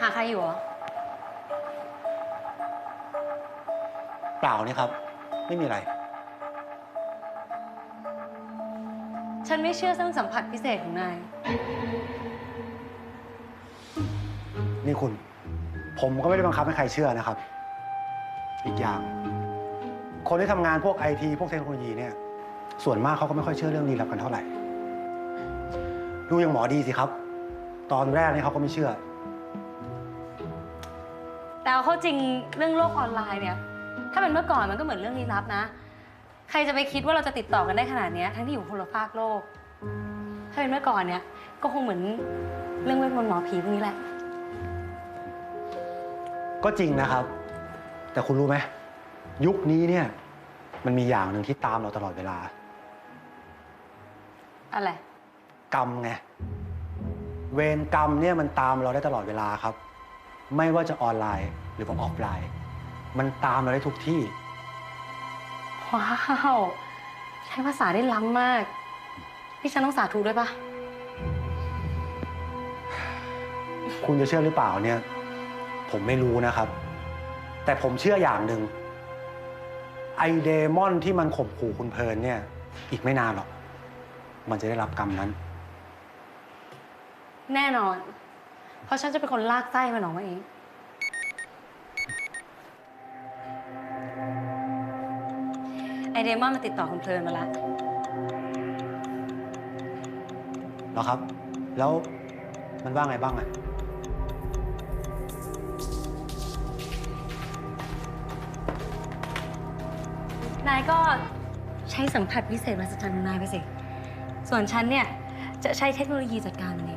หาใครอยู่เหรอ เปล่านี่ครับ ไม่มีอะไร ฉันไม่เชื่อเรื่องสัมผัสพิเศษของนาย นี่คุณ ผมก็ไม่ได้บังคับให้ใครเชื่อนะครับ อีกอย่าง คนที่ทำงานพวกไอทีพวกเทคโนโลยีเนี่ย ส่วนมากเขาก็ไม่ค่อยเชื่อเรื่องลี้ลับกันเท่าไหร่ ดูอย่างหมอดีสิครับ ตอนแรกนี่เขาก็ไม่เชื่อ แต่เอาเข้าจริงเรื่องโลกออนไลน์เนี่ย ถ้าเป็นเมื่อก่อนมันก็เหมือนเรื่องลี้ลับนะ ใครจะไปคิดว่าเราจะติดต่อกันได้ขนาดเนี้ยทั้งที่อยู่คนละภาคโลก ถ้าเป็นเมื่อก่อนเนี่ย ก็คงเหมือนเรื่องเวทมนต์หมอผีพวกนี้แหละ ก็จริงนะครับ แต่คุณรู้ไหมยุคนี้เนี่ยมันมีอย่างหนึ่งที่ตามเราตลอดเวลา อะไร กรรมไง เวรกรรมเนี่ยมันตามเราได้ตลอดเวลาครับ ไม่ว่าจะออนไลน์หรือว่าออฟไลน์ มันตามเราได้ทุกที่ ว้าว ใช้ภาษาได้ล้ำมาก พี่ฉันต้องสาธุด้วยปะคุณจะเชื่อหรือเปล่าเนี่ย ผมไม่รู้นะครับ แต่ผมเชื่ออย่างหนึ่งไอเดมอนที่มันข่มขู่คุณเพลินเนี่ย อีกไม่นานหรอก มันจะได้รับกรรมนั้น แน่นอน เพราะฉันจะเป็นคนลากไส้มันออกมาเอง ไอเดมอนมาติดต่อคุณเพลินมาแล้วเหรอครับ แล้วมันว่าไงบ้างอะนายก็ใช้สัมผัสพิเศษมาสจันของนายไปสิ ส่วนฉันเนี่ย จะใช้เทคโนโลยีจัดการมัน